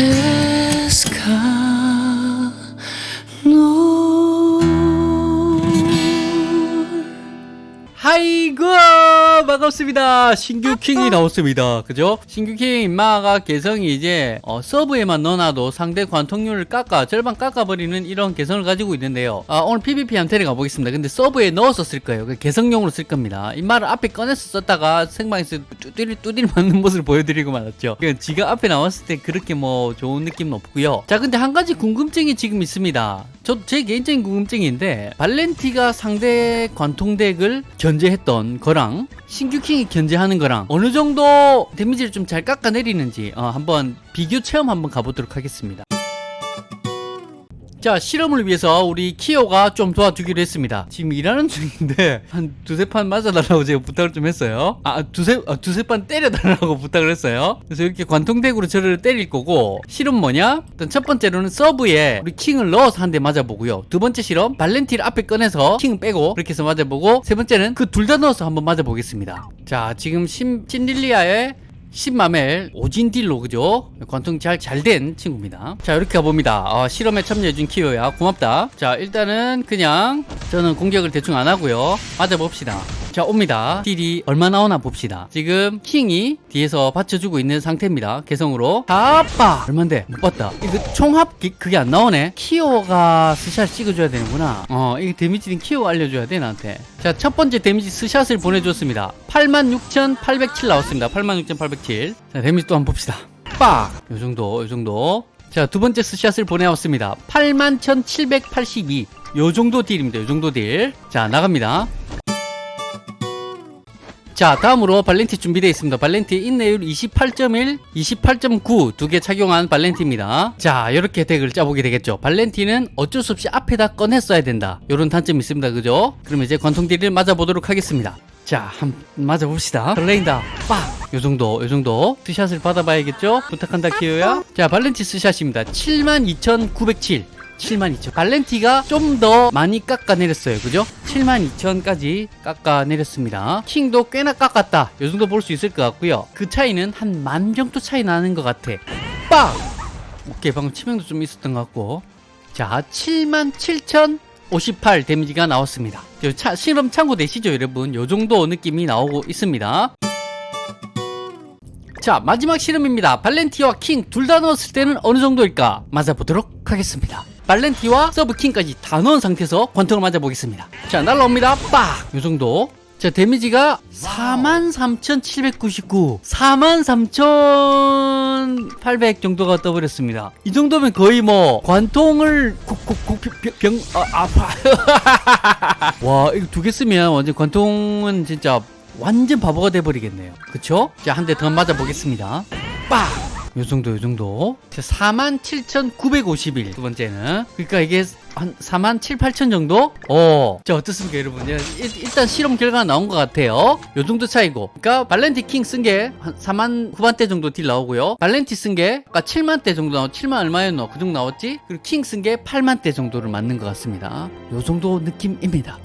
하 반갑습니다. 신규 킹이 나왔습니다. 그죠? 신규 킹 인마가 개성이 이제 어, 서브에만 넣어놔도 상대 관통률을 깎아 절반 깎아버리는 이런 개성을 가지고 있는데요. 아, 오늘 PVP 한번 데려가 보겠습니다. 근데 서브에 넣어서 쓸 거예요. 그 개성용으로 쓸 겁니다. 인마를 앞에 꺼내서 썼다가 생방에서 뚜디리 뚜디리 맞는 모습을 보여드리고 말았죠. 그 지가 앞에 나왔을 때 그렇게 뭐 좋은 느낌은 없고요. 자 근데 한 가지 궁금증이 지금 있습니다 저제 개인적인 궁금증인데 발렌티가 상대 관통덱을 견제했던 거랑 신규 킹이 견제하는 거랑 어느 정도 데미지를 좀 잘 깎아내리는지 어, 한번 비교 체험 한번 가보도록 하겠습니다. 자 실험을 위해서 우리 키오가 좀 도와주기로 했습니다. 지금 일하는 중인데 한 두세 판 맞아달라고 제가 부탁을 좀 했어요. 아 두세 아, 두세 판 때려달라고 부탁을 했어요. 그래서 이렇게 관통덱으로 저를 때릴 거고 실험 뭐냐? 일단 첫 번째로는 서브에 우리 킹을 넣어서 한 대 맞아보고요. 두 번째 실험 발렌티를 앞에 꺼내서 킹 빼고 그렇게 해서 맞아보고 세 번째는 그 둘 다 넣어서 한번 맞아보겠습니다. 자 지금 신, 신딜리아의 10마멜 오진딜로 그죠? 관통 잘 잘 된 친구입니다. 자 이렇게 가봅니다. 어, 실험에 참여해준 키오야 고맙다. 자 일단은 그냥 저는 공격을 대충 안 하고요. 맞아봅시다. 자 옵니다. 딜이 얼마 나오나 봅시다. 지금 킹이 뒤에서 받쳐주고 있는 상태입니다. 개성으로 아빠 얼만데 못 봤다. 이거 총합 기- 그게 안 나오네. 키오가 스샷 찍어줘야 되는구나. 어 이게 데미지는 키오가 알려줘야 돼 나한테. 자 첫 번째 데미지 스샷을 보내줬습니다. 86,807 나왔습니다. 86,807. 자 데미지 또 한번 봅시다. 빡! 요 정도, 요 정도. 자, 두 번째 스샷을 보내왔습니다. 81,782. 요 정도 딜입니다. 요 정도 딜. 자, 나갑니다. 자, 다음으로 발렌티 준비되어 있습니다. 발렌티 인내율 28.1, 28.9 두 개 착용한 발렌티입니다. 자, 이렇게 덱을 짜보게 되겠죠. 발렌티는 어쩔 수 없이 앞에다 꺼냈어야 된다. 이런 단점이 있습니다. 그죠? 그럼 이제 관통딜을 맞아보도록 하겠습니다. 자, 한번 맞아봅시다. 설레인다. 빡! 요 정도, 요 정도. 스샷을 받아봐야겠죠? 부탁한다, 키오야. 자, 발렌티 스 샷입니다. 72,907. 72,000. 발렌티가 좀 더 많이 깎아내렸어요. 그죠? 72,000까지 깎아내렸습니다. 킹도 꽤나 깎았다. 요 정도 볼 수 있을 것 같고요. 그 차이는 한 만 정도 차이 나는 것 같아. 빡! 오케이, 방금 치명도 좀 있었던 것 같고. 자, 77,058 데미지가 나왔습니다. 요 차, 실험 참고되시죠, 여러분? 요 정도 느낌이 나오고 있습니다. 자, 마지막 실험입니다. 발렌티와 킹 둘 다 넣었을 때는 어느 정도일까? 맞아보도록 하겠습니다. 발렌티와 서브 킹까지 다 넣은 상태에서 관통을 맞아보겠습니다. 자, 날라옵니다. 빡! 요 정도. 자, 데미지가 43,799. 43,800 정도가 떠버렸습니다. 이 정도면 거의 뭐, 관통을, 국, 국, 국, 병, 병, 아, 아파. 와, 이거 두 개 쓰면 완전 관통은 진짜 완전 바보가 돼버리겠네요. 그쵸? 자, 한 대 더 맞아보겠습니다. 빡! 요 정도, 요 정도. 자, 47,951. 두 번째는. 그러니까 이게 한 4만 7, 8천 정도? 어. 자, 어떻습니까, 여러분? 일, 일단 실험 결과가 나온 것 같아요. 요 정도 차이고. 그러니까 발렌티 킹 쓴 게 한 4만 후반대 정도 딜 나오고요. 발렌티 쓴 게 아까 7만 대 정도 나오 7만 얼마였노? 그 정도 나왔지? 그리고 킹 쓴 게 8만 대 정도를 맞는 것 같습니다. 요 정도 느낌입니다.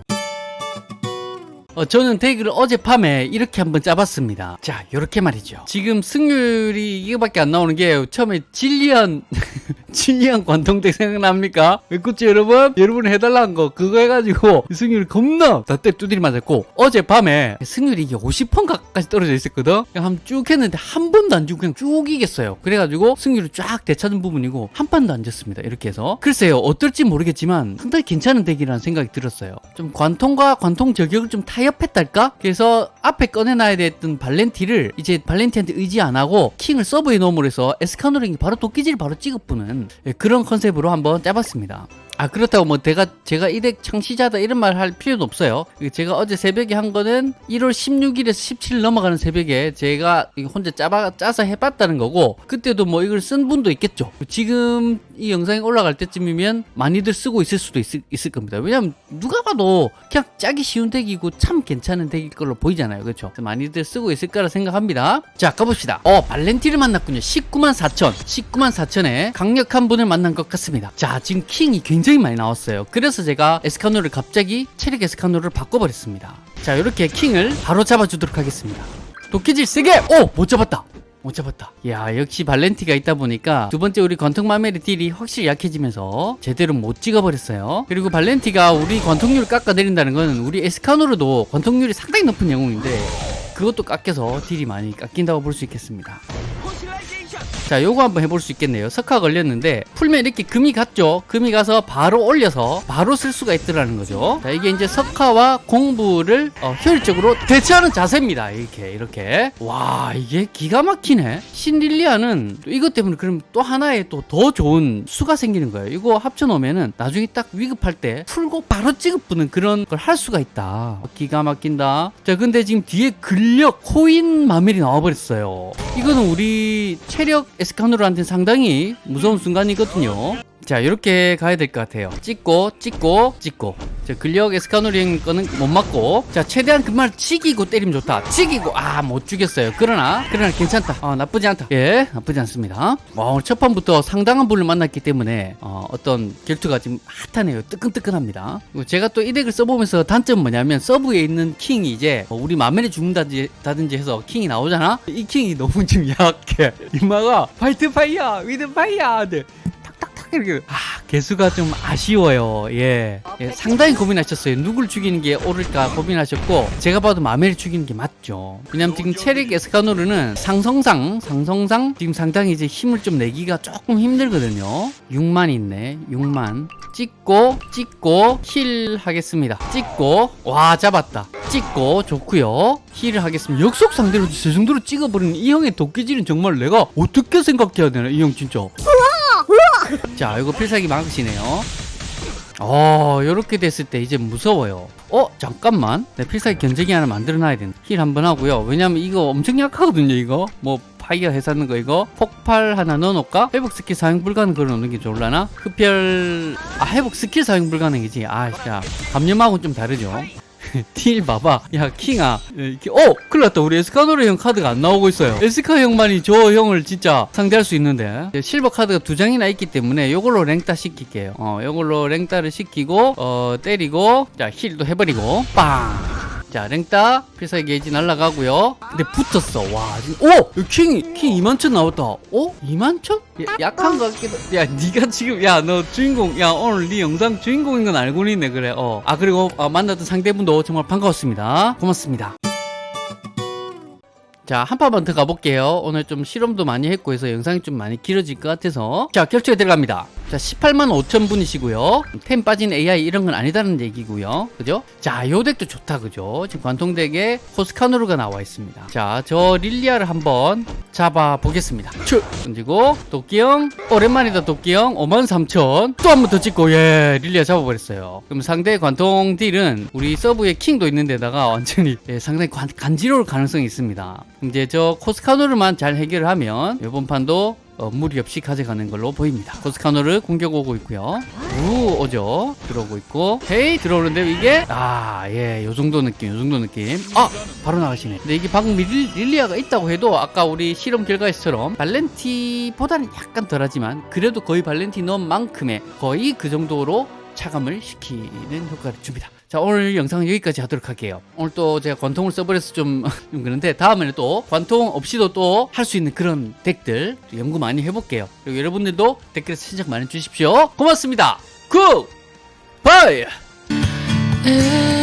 어, 저는 덱을 어젯밤에 이렇게 한번 짜봤습니다. 자, 요렇게 말이죠. 지금 승률이 이거밖에 안 나오는 게 처음에 질리안, 질리안 관통덱 생각납니까? 그쵸, 여러분? 여러분 해달라는 거, 그거 해가지고 승률이 겁나 다때 두드리 맞았고, 어젯밤에 승률이 이게 50%까지 떨어져 있었거든? 한번 쭉 했는데 한 번도 안 주고 그냥 쭉 이겼어요. 그래가지고 승률이 쫙 되찾은 부분이고, 한 판도 안 졌습니다. 이렇게 해서. 글쎄요, 어떨지 모르겠지만 상당히 괜찮은 덱이라는 생각이 들었어요. 좀 관통과 관통 저격을 좀 타협했달까? 그래서 앞에 꺼내놔야 됐던 발렌티를 이제 발렌티한테 의지 안 하고 킹을 서브에 넣음으로 해서 에스카노링이 바로 도끼질 바로 찍어부는 예, 그런 컨셉으로 한번 짜봤습니다. 아 그렇다고 뭐 제가 이덱 창시자다 이런 말 할 필요도 없어요. 제가 어제 새벽에 한 거는 1월 16일에서 17일 넘어가는 새벽에 제가 혼자 짜봐 짜서 해봤다는 거고 그때도 뭐 이걸 쓴 분도 있겠죠. 지금 이 영상이 올라갈 때쯤이면 많이들 쓰고 있을 수도 있을, 있을 겁니다. 왜냐면 누가 봐도 그냥 짜기 쉬운 덱이고 참 괜찮은 덱일 걸로 보이잖아요. 그렇죠? 많이들 쓰고 있을 거라 생각합니다. 자 가봅시다. 어 발렌티를 만났군요. 19만 4천 19만 4천에 강력한 분을 만난 것 같습니다. 자 지금 킹이 굉장히 많이 나왔어요. 그래서 제가 에스카노를 갑자기 체력 에스카노를 바꿔버렸습니다. 자 이렇게 킹을 바로 잡아주도록 하겠습니다. 도끼질 세게! 오! 못 잡았다! 못 잡았다. 야 역시 발렌티가 있다 보니까 두 번째 우리 관통 마멜의 딜이 확실히 약해지면서 제대로 못 찍어버렸어요. 그리고 발렌티가 우리 관통률을 깎아내린다는 건 우리 에스카노르도 관통률이 상당히 높은 영웅인데 그것도 깎여서 딜이 많이 깎인다고 볼 수 있겠습니다. 자, 요거 한번 해볼 수 있겠네요. 석화 걸렸는데 풀면 이렇게 금이 갔죠. 금이 가서 바로 올려서 바로 쓸 수가 있더라는 거죠. 자, 이게 이제 석화와 공부를 어, 효율적으로 대처하는 자세입니다. 이렇게 이렇게. 와, 이게 기가 막히네. 신릴리아는 또 이것 때문에 그럼 또 하나의 또 더 좋은 수가 생기는 거예요. 이거 합쳐 놓으면은 나중에 딱 위급할 때 풀고 바로 찍어부는 그런 걸 할 수가 있다. 기가 막힌다. 자, 근데 지금 뒤에 근력 코인 마멜이 나와버렸어요. 이거는 우리 체력 에스카노르한테 상당히 무서운 순간이거든요. 자, 이렇게 가야 될 것 같아요. 찍고, 찍고, 찍고. 자, 근력 에스카노르 형 거는 못 맞고. 자, 최대한 그말 치기고 때리면 좋다. 치기고, 아, 못 죽였어요. 그러나, 그러나 괜찮다. 어, 나쁘지 않다. 예, 나쁘지 않습니다. 와, 오늘 첫 판부터 상당한 분을 만났기 때문에, 어, 어떤 결투가 지금 핫하네요. 뜨끈뜨끈합니다. 제가 또 이 덱을 써보면서 단점은 뭐냐면, 서브에 있는 킹이 이제, 어, 우리 마멜이 죽는다든지 해서 킹이 나오잖아? 이 킹이 너무 지금 약해. 이마가, 파이트 파이어, 위드 파이어! 네. 이렇게 아 개수가 좀 아쉬워요. 예. 예, 상당히 고민하셨어요. 누굴 죽이는 게 옳을까 고민하셨고 제가 봐도 마멜을 죽이는 게 맞죠. 왜냐면 지금 체력 에스카노르는 상성상 상성상 지금 상당히 이제 힘을 좀 내기가 조금 힘들거든요. 6만 있네. 6만. 찍고 찍고 힐 하겠습니다. 찍고. 와 잡았다. 찍고 좋고요. 힐을 하겠습니다. 역속 상대로 저 정도로 찍어버리는 이 형의 도끼질은 정말 내가 어떻게 생각해야 되나 이 형 진짜 자, 이거 필살기 막으시네요. 어, 요렇게 됐을 때 이제 무서워요. 어, 잠깐만. 내 필살기 견제기 하나 만들어 놔야 된다. 힐 한번 하고요. 왜냐면 이거 엄청 약하거든요, 이거. 뭐, 파이어 해사는 거 이거. 폭발 하나 넣어놓을까? 회복 스킬 사용 불가능 걸 넣는 게 좋을라나? 흡혈, 아, 회복 스킬 사용 불가능이지. 아, 자, 감염하고는 좀 다르죠. 딜 봐봐. 야, 킹아. 이렇게, 어! 큰일 났다. 우리 에스카노르 형 카드가 안 나오고 있어요. 에스카 형만이 저 형을 진짜 상대할 수 있는데. 실버 카드가 두 장이나 있기 때문에 요걸로 랭따 시킬게요. 어, 요걸로 랭따를 시키고, 어, 때리고, 자, 힐도 해버리고, 빵! 자, 랭따, 필살기 게이지 날라가고요. 근데 붙었어. 와, 오! 킹이, 킹 2만천 나왔다. 어? 2만천? 약한 것 같기도. 야, 니가 지금, 야, 너 주인공, 야, 오늘 네 영상 주인공인 건 알고 있네, 그래. 어. 아, 그리고, 어, 만났던 상대분도 정말 반가웠습니다. 고맙습니다. 자, 한 판만 더 가볼게요. 오늘 좀 실험도 많이 했고 해서 영상이 좀 많이 길어질 것 같아서. 자, 결투에 들어갑니다. 자, 18만 5천 분이시고요. 템 빠진 AI 이런 건 아니다는 얘기고요. 그죠? 자, 요 덱도 좋다, 그죠? 지금 관통덱에 코스카노르가 나와 있습니다. 자, 저 릴리아를 한번 잡아 보겠습니다. 쭉! 던지고, 도끼형. 오랜만이다, 도끼형. 5만 3천. 또 한 번 더 찍고, 예, 릴리아 잡아버렸어요. 그럼 상대 관통 딜은 우리 서브에 킹도 있는 데다가 완전히 예, 상당히 관, 간지러울 가능성이 있습니다. 이제 저 코스카노르만 잘 해결을 하면 이번 판도 어, 무리 없이 가져가는 걸로 보입니다. 코스카노르 공격 오고 있고요. 우 오죠. 들어오고 있고. 헤이 들어오는데 이게 아 예, 요 정도 느낌, 요 정도 느낌. 아 바로 나가시네. 근데 이게 방금 릴, 릴리아가 있다고 해도 아까 우리 실험 결과에서처럼 발렌티보다는 약간 덜하지만 그래도 거의 발렌티넘만큼의 거의 그 정도로 차감을 시키는 효과를 줍니다. 자 오늘 영상은 여기까지 하도록 할게요. 오늘 또 제가 관통을 써버려서 좀, 좀 그런데 다음에는 또 관통 없이도 또 할 수 있는 그런 덱들 또 연구 많이 해볼게요. 그리고 여러분들도 댓글에 신청 많이 주십시오. 고맙습니다. 굿! 바이! 에